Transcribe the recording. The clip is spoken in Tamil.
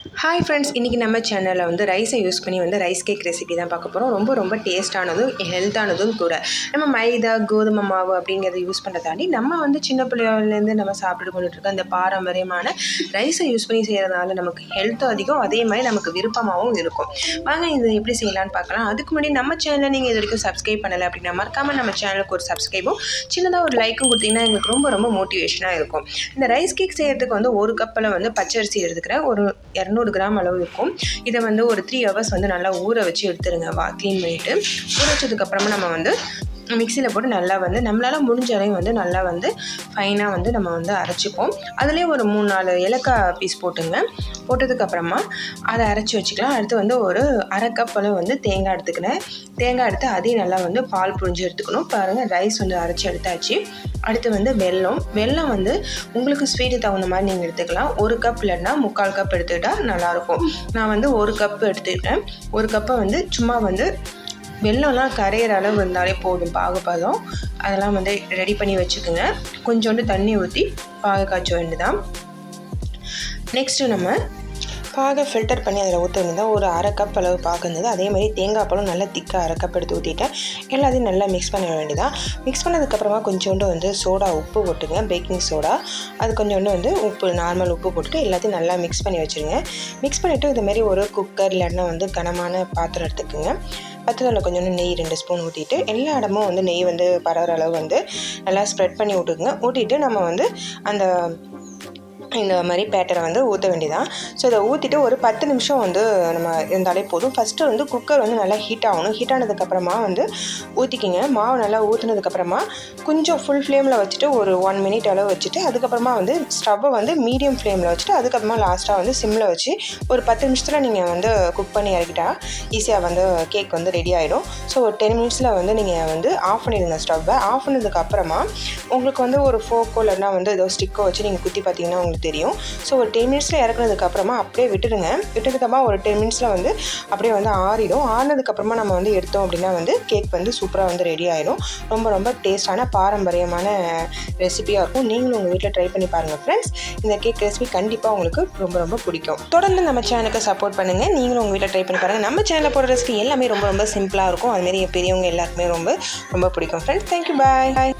ஹாய் ஃப்ரெண்ட்ஸ் இன்றைக்கி நம்ம சேனலில் வந்து ரைஸை யூஸ் பண்ணி வந்து ரைஸ் கேக் ரெசிபி தான் பார்க்க போகிறோம் ரொம்ப ரொம்ப டேஸ்ட்டானதும் ஹெல்த்தானதும் கூட. நம்ம மைதா கோதுமை மாவு அப்படிங்கிறத யூஸ் பண்ணுறத தாண்டி நம்ம வந்து சின்ன பிள்ளைகள்லேருந்து நம்ம சாப்பிட்டு கொண்டுட்டு இருக்க அந்த பாரம்பரியமான ரைஸை யூஸ் பண்ணி செய்கிறதுனால நமக்கு ஹெல்த்தும் அதிகம். அதே மாதிரி நமக்கு விருப்பமாகவும் இருக்கும். வாங்க இதை எப்படி செய்யலாம்னு பார்க்கலாம். அதுக்கு முன்னாடி நம்ம சேனலை நீங்கள் இது வரைக்கும் சப்ஸ்கிரைப் பண்ணலை அப்படின்னா மறக்காமல் நம்ம சேனலுக்கு ஒரு சப்ஸ்கிரைபும் சின்னதாக ஒரு லைக்கும் கொடுத்தீங்கன்னா எங்களுக்கு ரொம்ப ரொம்ப மோட்டிவேஷனாக இருக்கும். இந்த ரைஸ் கேக் செய்கிறதுக்கு வந்து ஒரு கப்பில் வந்து பச்சரிசி எடுத்துக்கிறேன். ஒரு இரநூறு கிராம் அளவு இருக்கும். இதை வந்து ஒரு த்ரீ ஹவர்ஸ் வந்து நல்லா ஊற வச்சு எடுத்துருங்க வா க்ளீன் பண்ணிவிட்டு ஊற வச்சதுக்கப்புறமா நம்ம வந்து மிக்சியில் போட்டு நல்லா வந்து நம்மளால் முடிஞ்ச அளவு வந்து நல்லா வந்து ஃபைனாக வந்து நம்ம வந்து அரைச்சிப்போம். அதுலேயே ஒரு மூணு நாலு ஏலக்காய் பீஸ் போட்டுங்க. போட்டதுக்கப்புறமா அதை அரைச்சி வச்சுக்கலாம். அடுத்து வந்து ஒரு அரை கப் அளவு வந்து தேங்காய் எடுத்துக்கினேன் தேங்காய் எடுத்து அதையும் நல்லா வந்து பால் புழிஞ்சு எடுத்துக்கணும். பாருங்கள் ரைஸ் வந்து அரைச்சி எடுத்தாச்சு. அடுத்து வந்து வெல்லம். வெல்லம் வந்து உங்களுக்கு ஸ்வீட்டு தகுந்த மாதிரி நீங்கள் எடுத்துக்கலாம். ஒரு கப் இல்லைன்னா முக்கால் கப் எடுத்துக்கிட்டால் நல்லாயிருக்கும். நான் வந்து ஒரு கப் எடுத்துக்கிட்டேன். ஒரு கப்பை வந்து சும்மா வந்து வெள்ளம்லாம் கரையிற அளவு இருந்தாலே போதும். பாகுபதம். அதெல்லாம் வந்து ரெடி பண்ணி வச்சுக்கோங்க. கொஞ்சோண்டு தண்ணி ஊற்றி பாகு காய்ச்ச வேண்டியதான் நெக்ஸ்ட்டு நம்ம பாகை ஃபில்டர் பண்ணி அதில் ஊற்றுனது ஒரு அரை கப் அளவு பாகு இருந்தது. அதே மாதிரி தேங்காய் பழம் நல்லா திக்காக அரை கப் எடுத்து ஊற்றிட்டேன் எல்லாத்தையும் நல்லா மிக்ஸ் பண்ண வேண்டியதான் மிக்ஸ் பண்ணதுக்கப்புறமா கொஞ்சோண்டு வந்து சோடா உப்பு போட்டுங்க. பேக்கிங் சோடா அது கொஞ்சோண்டு வந்து உப்பு நார்மல் உப்பு போட்டுட்டு எல்லாத்தையும் நல்லா மிக்ஸ் பண்ணி வச்சுருங்க. மிக்ஸ் பண்ணிவிட்டு இதுமாரி ஒரு குக்கர் இல்லைன்னா வந்து கனமான பாத்திரம் எடுத்துக்கோங்க. பத்தத்தில் கொஞ்சோண்டு நெய் ரெண்டு ஸ்பூன் ஊற்றிட்டு எல்லா இடமும் வந்து நெய் வந்து பரவுற அளவு வந்து நல்லா ஸ்ப்ரெட் பண்ணி விட்டுக்குங்க. ஊட்டிட்டு நம்ம வந்து அந்த இந்த மாதிரி பேட்டரை வந்து ஊற்ற வேண்டியதான் ஸோ இதை ஊற்றிட்டு ஒரு பத்து நிமிஷம் வந்து நம்ம இருந்தாலே போதும். ஃபஸ்ட்டு வந்து குக்கர் வந்து நல்லா ஹீட் ஆகணும். ஹீட் ஆனதுக்கப்புறமா வந்து ஊற்றிக்கிங்க மாவு நல்லா ஊற்றினதுக்கப்புறமா கொஞ்சம் ஃபுல் ஃப்ளேமில் வச்சுட்டு ஒரு ஒன் மினிட் அளவு வச்சுட்டு அதுக்கப்புறமா வந்து ஸ்டவ்வை வந்து மீடியம் ஃப்ளேமில் வச்சுட்டு அதுக்கப்புறமா லாஸ்ட்டாக வந்து சிம்மில் வச்சு ஒரு பத்து நிமிஷத்தில் நீங்கள் வந்து குக் பண்ணி இறக்கிட்டா ஈஸியாக வந்து கேக் வந்து ரெடி ஆகிடும் ஸோ ஒரு டென் மினிட்ஸில் வந்து நீங்கள் வந்து ஆஃப் பண்ணிடுங்க ஸ்டவ்வை ஆஃப் பண்ணதுக்கப்புறமா உங்களுக்கு வந்து ஒரு ஃபோக்கோ இல்லைன்னா வந்து ஏதோ ஸ்டிக்கோ வச்சு நீங்கள் குத்தி பார்த்தீங்கன்னா உங்களுக்கு தெரியும். ஸோ ஒரு டென் மினிட்ஸில் இறக்குனதுக்கப்புறமா அப்படியே விட்டுடுங்க. விட்டதுக்கப்புறமா ஒரு டென் மினிட்ஸில் வந்து அப்படியே வந்து ஆறிடும். ஆறினதுக்கப்புறமா நம்ம வந்து எடுத்தோம் அப்படின்னா வந்து கேக் வந்து சூப்பராக வந்து ரெடி ஆகிடும் ரொம்ப ரொம்ப டேஸ்டான பாரம்பரியமான ரெசிபியாக இருக்கும். நீங்களும் உங்கள் வீட்டில் ட்ரை பண்ணி பாருங்கள் ஃப்ரெண்ட்ஸ் இந்த கேக் ரெசிபி கண்டிப்பாக உங்களுக்கு ரொம்ப ரொம்ப பிடிக்கும். தொடர்ந்து நம்ம சேனலுக்கு சப்போர்ட் பண்ணுங்கள் நீங்களும் உங்கள் வீட்டில் ட்ரை பண்ணி பாருங்கள் நம்ம சேனலில் போடுற ரெசிபி எல்லாமே ரொம்ப ரொம்ப சிம்பிளாக இருக்கும். அதுமாரி பெரியவங்க எல்லாருக்குமே ரொம்ப ரொம்ப பிடிக்கும் ஃப்ரெண்ட்ஸ் தேங்க்யூ பாய் பாய்